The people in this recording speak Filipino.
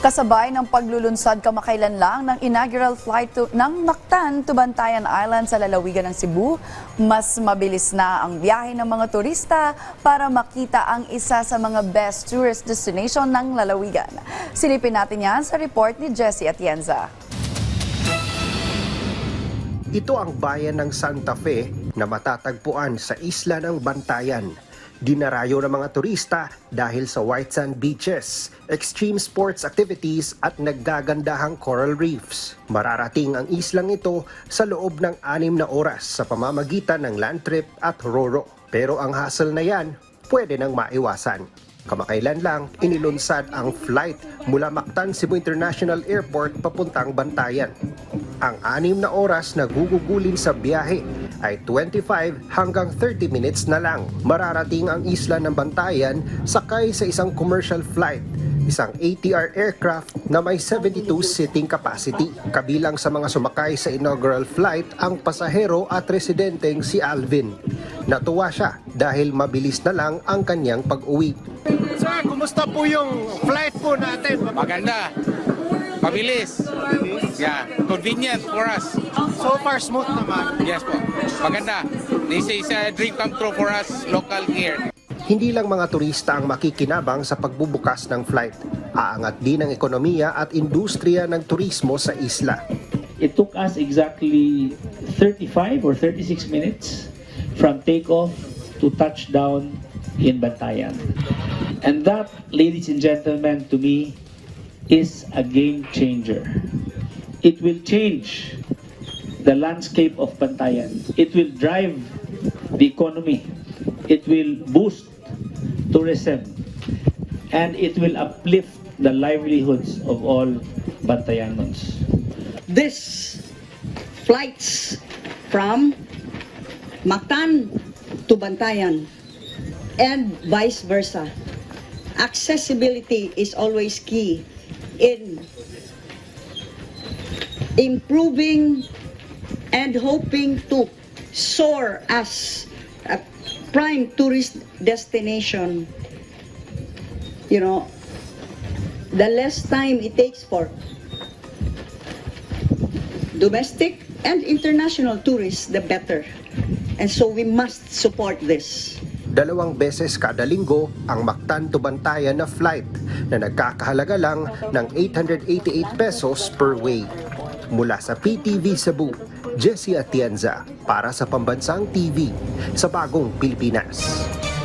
Kasabay ng paglulunsad kamakailan lang ng inaugural flight to, ng Mactan to Bantayan Island sa lalawigan ng Cebu, mas mabilis na ang biyahe ng mga turista para makita ang isa sa mga best tourist destination ng lalawigan. Silipin natin yan sa report ni Jessie Atienza. Ito ang bayan ng Santa Fe na matatagpuan sa isla ng Bantayan. Dinarayo ng mga turista dahil sa white sand beaches, extreme sports activities at naggagandahang coral reefs. Mararating ang islang ito sa loob ng anim na oras sa pamamagitan ng land trip at roro. Pero ang hassle na yan, pwede nang maiwasan. Kamakailan lang, inilunsad ang flight mula Mactan Cebu International Airport papuntang Bantayan. Ang anim na oras na gugugulin sa biyahe ay 25 hanggang 30 minutes na lang. Mararating ang isla ng Bantayan sakay sa isang commercial flight, isang ATR aircraft na may 72 seating capacity. Kabilang sa mga sumakay sa inaugural flight ang pasahero at residenteng si Alvin. Natuwa siya dahil mabilis na lang ang kanyang pag-uwi. Sir, kumusta po yung flight po natin? Maganda. Mabilis. Yeah. Convenient for us. So far, smooth naman. Yes po. Maganda. This is a dream come true for us local here. Hindi lang mga turista ang makikinabang sa pagbubukas ng flight. Aangat din ang ekonomiya at industriya ng turismo sa isla. It took us exactly 35 or 36 minutes from takeoff to touchdown in Bantayan. And that, ladies and gentlemen, to me is a game changer. It will change the landscape of Bantayan. It will drive the economy. It will boost tourism. And it will uplift the livelihoods of all Bantayanons. this flights from Mactan to Bantayan and vice versa. Accessibility is always key in improving and hoping to soar as a prime tourist destination. You know, the less time it takes for domestic and international tourists, the better. And so we must support this. Dalawang beses kada linggo ang Mactan to Bantayan na flight na nagkakahalaga lang ng 888 pesos per way. Mula sa PTV Cebu, Jesse Atienza para sa Pambansang TV sa Bagong Pilipinas.